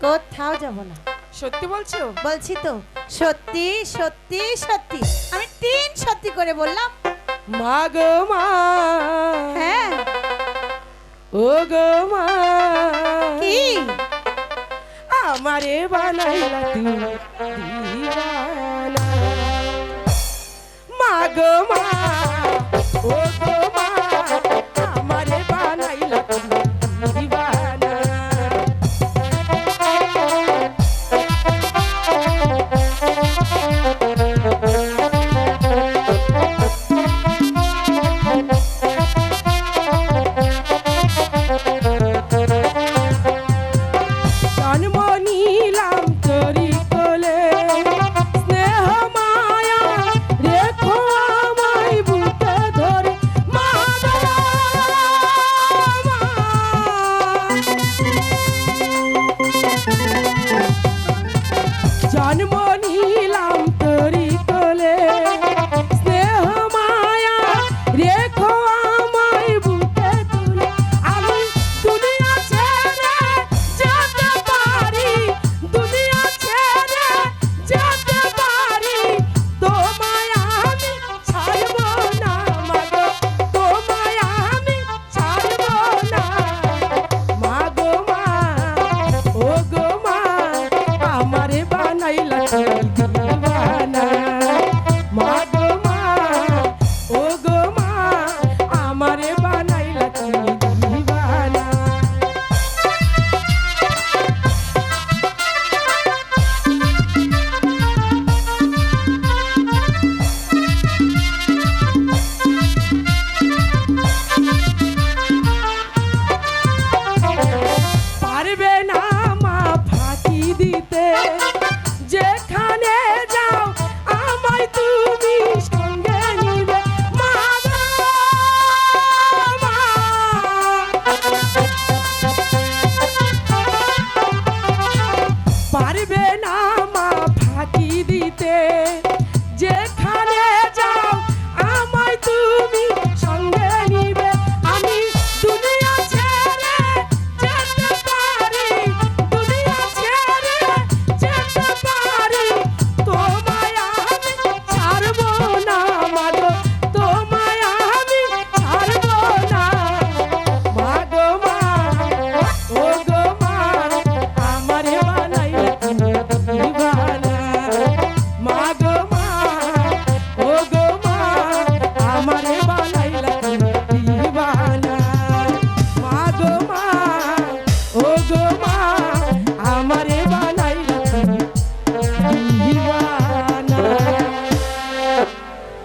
কোথাও যাব না। সত্যি বলছো? বলছি তো সত্যি সত্যি সত্যি। আমি তিন সত্যি করে বললাম। মা গো মা। হ্যাঁ। ও গো মা। কি? আমারে বানাইলা তুমি। 你老